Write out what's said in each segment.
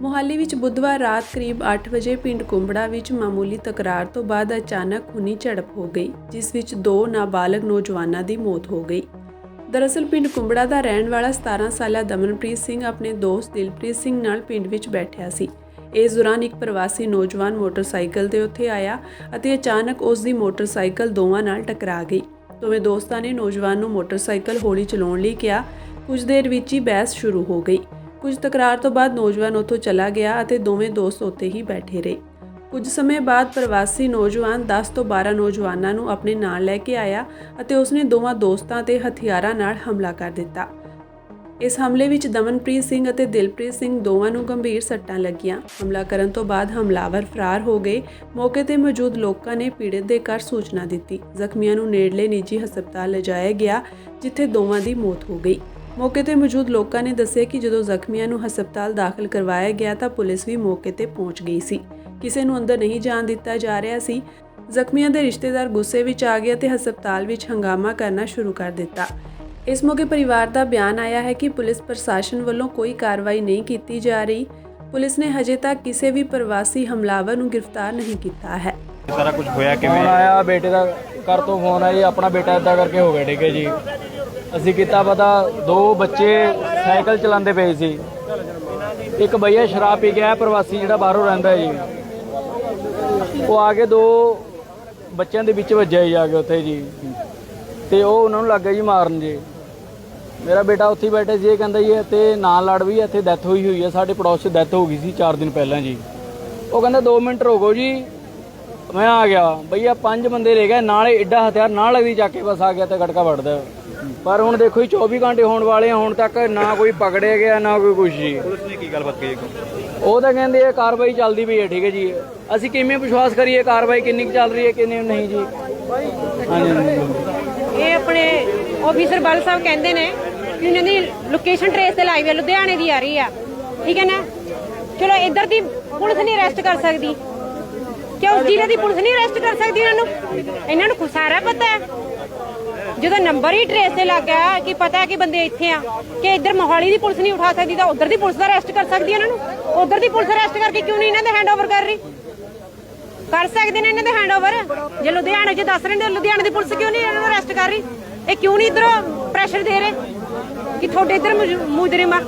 ਮੁਹਾਲੀ ਵਿੱਚ ਬੁੱਧਵਾਰ ਰਾਤ ਕਰੀਬ 8 ਵਜੇ ਪਿੰਡ ਕੁੰਬੜਾ ਵਿੱਚ ਮਾਮੂਲੀ ਤਕਰਾਰ ਤੋਂ ਬਾਅਦ ਅਚਾਨਕ ਖੂਨੀ ਝੜਪ ਹੋ ਗਈ, ਜਿਸ ਵਿੱਚ ਦੋ ਨਾਬਾਲਗ ਨੌਜਵਾਨਾਂ ਦੀ ਮੌਤ ਹੋ ਗਈ। ਦਰਅਸਲ ਪਿੰਡ ਕੁੰਬੜਾ ਦਾ ਰਹਿਣ ਵਾਲਾ 17 ਸਾਲਾ ਦਮਨਪ੍ਰੀਤ ਸਿੰਘ ਆਪਣੇ ਦੋਸਤ ਦਿਲਪ੍ਰੀਤ ਸਿੰਘ ਨਾਲ ਪਿੰਡ ਵਿੱਚ ਬੈਠਿਆ ਸੀ। ਇਸ ਦੌਰਾਨ ਇੱਕ ਪ੍ਰਵਾਸੀ ਨੌਜਵਾਨ ਮੋਟਰਸਾਈਕਲ ਤੇ ਉੱਥੇ ਆਇਆ ਅਤੇ ਅਚਾਨਕ ਉਸ ਦੀ ਮੋਟਰਸਾਈਕਲ ਦੋਵਾਂ ਨਾਲ ਟਕਰਾ ਗਈ। ਦੋਵੇਂ ਦੋਸਤਾਂ ਨੇ ਨੌਜਵਾਨ ਨੂੰ ਮੋਟਰਸਾਈਕਲ ਹੌਲੀ ਚਲਾਉਣ ਲਈ ਕਿਹਾ। ਕੁਝ ਦੇਰ ਵਿੱਚ ਹੀ ਬਹਿਸ ਸ਼ੁਰੂ ਹੋ ਗਈ। ਕੁਝ ਤਕਰਾਰ ਤੋਂ ਬਾਅਦ ਨੌਜਵਾਨ ਉੱਥੋਂ ਚਲਾ ਗਿਆ ਅਤੇ ਦੋਵੇਂ ਦੋਸਤ ਉੱਥੇ ਹੀ ਬੈਠੇ ਰਹੇ। ਕੁਝ ਸਮੇਂ ਬਾਅਦ ਪ੍ਰਵਾਸੀ ਨੌਜਵਾਨ 10 ਤੋਂ 12 ਨੌਜਵਾਨਾਂ ਨੂੰ ਆਪਣੇ ਨਾਲ ਲੈ ਕੇ ਆਇਆ ਅਤੇ ਉਸਨੇ ਦੋਵਾਂ ਦੋਸਤਾਂ ਤੇ ਹਥਿਆਰਾਂ ਨਾਲ ਹਮਲਾ ਕਰ ਦਿੱਤਾ। ਇਸ ਹਮਲੇ ਵਿੱਚ ਦਮਨਪ੍ਰੀਤ ਸਿੰਘ ਅਤੇ ਦਿਲਪ੍ਰੀਤ ਸਿੰਘ ਦੋਵਾਂ ਨੂੰ ਗੰਭੀਰ ਸੱਟਾਂ ਲੱਗੀਆਂ। ਹਮਲਾ ਕਰਨ ਤੋਂ ਬਾਅਦ ਹਮਲਾਵਰ ਫਰਾਰ ਹੋ ਗਏ। ਮੌਕੇ ਤੇ ਮੌਜੂਦ ਲੋਕਾਂ ਨੇ ਪੀੜਤ ਦੇ ਘਰ ਸੂਚਨਾ ਦਿੱਤੀ। ਜ਼ਖਮੀਆਂ ਨੂੰ ਨੇੜਲੇ ਨਿੱਜੀ ਹਸਪਤਾਲ ਲਿਜਾਇਆ ਗਿਆ, ਜਿੱਥੇ ਦੋਵਾਂ ਦੀ ਮੌਤ ਹੋ ਗਈ। ਮੌਕੇ ਤੇ ਮੌਜੂਦ ਲੋਕਾਂ ਨੇ ਦੱਸਿਆ ਕਿ ਜਦੋਂ ਜ਼ਖਮੀਆਂ ਨੂੰ ਹਸਪਤਾਲ ਦਾਖਲ ਕਰਵਾਇਆ ਗਿਆ ਤਾਂ ਪੁਲਿਸ ਵੀ ਮੌਕੇ ਤੇ ਪਹੁੰਚ ਗਈ ਸੀ। ਕਿਸੇ ਨੂੰ ਅੰਦਰ ਨਹੀਂ ਜਾਣ ਦਿੱਤਾ ਜਾ ਰਿਹਾ ਸੀ। ਜ਼ਖਮੀਆਂ ਦੇ ਰਿਸ਼ਤੇਦਾਰ ਗੁੱਸੇ ਵਿੱਚ ਆ ਗਏ ਤੇ ਹਸਪਤਾਲ ਵਿੱਚ ਹੰਗਾਮਾ ਕਰਨਾ ਸ਼ੁਰੂ ਕਰ ਦਿੱਤਾ। ਇਸ ਮੌਕੇ ਪਰਿਵਾਰ ਦਾ ਬਿਆਨ ਆਇਆ ਹੈ ਕਿ ਪੁਲਿਸ ਪ੍ਰਸ਼ਾਸਨ ਵੱਲੋਂ ਕੋਈ ਕਾਰਵਾਈ ਨਹੀਂ ਕੀਤੀ ਜਾ ਰਹੀ। ਪੁਲਿਸ ਨੇ ਹਜੇ ਤੱਕ ਕਿਸੇ ਵੀ ਪ੍ਰਵਾਸੀ ਹਮਲਾਵਰ ਨੂੰ ਗ੍ਰਿਫਤਾਰ ਨਹੀਂ ਕੀਤਾ ਹੈ। ਸਾਰਾ ਕੁਝ ਹੋਇਆ ਕਿਵੇਂ? ਆਇਆ ਬੇਟੇ ਦਾ ਘਰ ਤੋਂ ਫੋਨ ਆਇਆ ਜੀ ਆਪਣਾ ਬੇਟਾ ਇਦਾਂ ਕਰਕੇ ਹੋ ਗਿਆ ਠੀਕ ਜੀ। ਅਸੀਂ ਕੀਤਾ ਪਤਾ ਦੋ ਬੱਚੇ ਸਾਈਕਲ ਚਲਾਉਂਦੇ ਪਏ ਸੀ। ਇੱਕ ਭਈਆ ਸ਼ਰਾਬ ਪੀ ਕੇ ਆਇਆ ਪ੍ਰਵਾਸੀ ਜਿਹੜਾ ਬਾਹਰੋਂ ਰਹਿੰਦਾ ਹੈ ਜੀ। ਉਹ ਆ ਕੇ ਦੋ ਬੱਚਿਆਂ ਦੇ ਵਿੱਚ ਵੱਜਿਆ ਜੀ ਆ ਕੇ ਉੱਥੇ ਜੀ। ਤੇ ਉਹ ਉਹਨਾਂ ਨੂੰ ਲੱਗ ਗਿਆ ਜੀ ਮਾਰਨ ਜੀ। ਮੇਰਾ ਬੇਟਾ ਉੱਥੇ ਬੈਠਾ ਸੀ ਇਹ ਕਹਿੰਦਾ ਜੀ ਤੇ ਨਾਲ ਲੜ ਵੀ ਇੱਥੇ ਡੈਥ ਹੋਈ ਹੋਈ ਹੈ ਸਾਡੇ ਪੜੋਸ 'ਚ ਡੈਥ ਹੋ ਗਈ ਸੀ 4 ਦਿਨ ਪਹਿਲਾਂ ਜੀ। ਉਹ ਕਹਿੰਦਾ 2 ਮਿੰਟ ਰੁਕੋ ਜੀ ਮੈਂ ਆ ਗਿਆ। ਭਈਆ ਪੰਜ ਬੰਦੇ ਲੈ ਗਏ ਨਾਲੇ ਏਡਾ ਹਥਿਆਰ ਨਾਲ ਲੱਗਦੀ ਚੱਕ ਕੇ ਬਸ ਆ ਗਿਆ ਤੇ ਗੜਕਾ ਵੜਦਾ ਪਰ ਹੁਣ ਦੇਖੋ ਜੀ 24 ਘੰਟੇ ਹੋਣ ਵਾਲੇ ਆ ਹੁਣ ਤੱਕ ਨਾ ਕੋਈ ਪਕੜਿਆ ਗਿਆ ਨਾ ਕੋਈ ਕੁਛ ਜੀ। ਪੁਲਿਸ ਨੇ ਕੀ ਗੱਲਬਾਤ ਕਹੀ ਉਹ ਤਾਂ ਕਹਿੰਦੇ ਇਹ ਕਾਰਵਾਈ ਚੱਲਦੀ ਪਈ ਹੈ ਠੀਕ ਹੈ ਜੀ। ਅਸੀਂ ਕਿਵੇਂ ਵਿਸ਼ਵਾਸ ਕਰੀਏ ਕਾਰਵਾਈ ਕਿੰਨੀ ਕੁ ਚੱਲ ਰਹੀ ਹੈ ਕਿੰਨੀ ਨਹੀਂ ਜੀ। ਹਾਂਜੀ ਇਹ ਆਪਣੇ ਆਫੀਸਰ ਬਲ ਸਾਹਿਬ ਕਹਿੰਦੇ ਨੇ ਕਿ ਦੀ ਲੋਕੇਸ਼ਨ ਟ੍ਰੇਸ ਤੇ ਲਾਈ ਹੋਈ ਹੈ ਲੁਧਿਆਣੇ ਦੀ ਆ ਰਹੀ ਆ। ਠੀਕ ਹੈ ਨਾ? ਚਲੋ, ਇੱਧਰ ਦੀ ਪੁਲਿਸ ਨਹੀਂ ਅਰੈਸਟ ਕਰ ਸਕਦੀ। ਕਿਉਂ? ਉਸ ਜ਼ਿਲ੍ਹੇ ਦੀ ਪੁਲਿਸ ਨਹੀਂ ਅਰੈਸਟ ਕਰ ਸਕਦੀ ਇਹਨਾਂ ਨੂੰ? ਇਹਨਾਂ ਨੂੰ ਸਾਰਾ ਪਤਾ ਹੈ। ਜਦੋਂ ਨੰਬਰ ਹੀ ਟ੍ਰੇਸ ਤੇ ਲੱਗ ਗਿਆ ਕਿ ਪਤਾ ਹੈ ਕਿ ਬੰਦੇ ਇੱਥੇ ਆ, ਕਿ ਇੱਧਰ ਮੋਹਾਲੀ ਦੀ ਪੁਲਿਸ ਨਹੀਂ ਉਠਾ ਸਕਦੀ, ਤਾਂ ਉੱਧਰ ਦੀ ਪੁਲਿਸ ਦਾ ਅਰੈਸਟ ਕਰ ਸਕਦੀ ਇਹਨਾਂ ਨੂੰ? ਉੱਧਰ ਦੀ ਪੁਲਿਸ ਅਰੈਸਟ ਕਰਕੇ ਕਿਉਂ ਨਹੀਂ ਇਹਨਾਂ ਦੇ ਹੈਂਡਓਵਰ ਕਰ ਰਹੀ? ਕਰ ਸਕਦੇ ਨੇ ਇਹਨਾਂ ਦੇ ਹੈਂਡਓਵਰ ਜੇ ਲੁਧਿਆਣੇ 'ਚ ਦੱਸ ਰਹੇ ਨੇ ਲੁਧਿਆਣੇ ਦੀ ਪੁਲਿਸ ਕਿਉਂ ਨਹੀਂ ਇਹਨਾਂ ਨੂੰ ਅਰੈਸਟ ਕਰ ਰਹੀ? ਇਹ ਕਿਉਂ ਨਹੀਂ ਇਧਰੋਂ ਪ੍ਰੈਸ਼ਰ ਦੇ ਰਹੇ? ਕਿ ਤੁਹਾਡੇ ਇਧਰ ਮੁਜਰਮ ਆ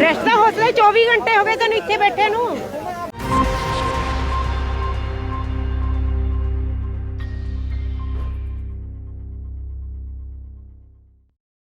ਰੈਸਟ ਤਾਂ ਹੋ ਸਕਦਾ 24 ਘੰਟੇ ਹੋ ਗਏ ਤੈਨੂੰ ਇੱਥੇ ਬੈਠੇ ਨੂੰ।